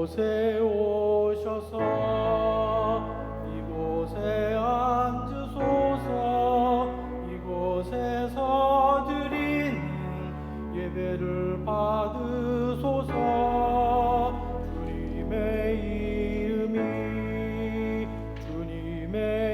이곳에 오셔서 이곳에 앉으소서 이곳에서 드리는 예배를 받으소서. 주님의 이름이 주님의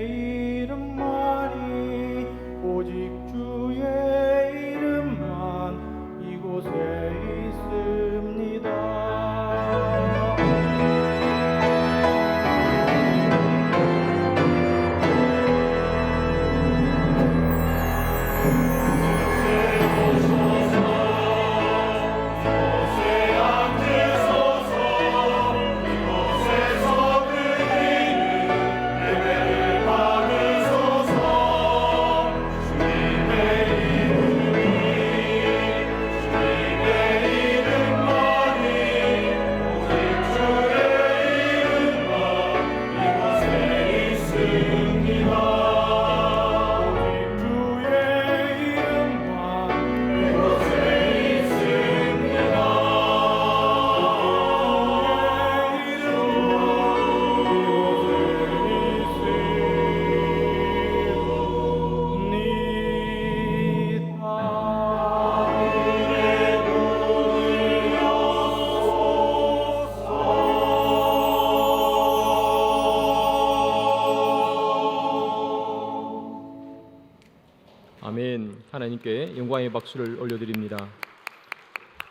아멘. 하나님께 영광의 박수를 올려드립니다.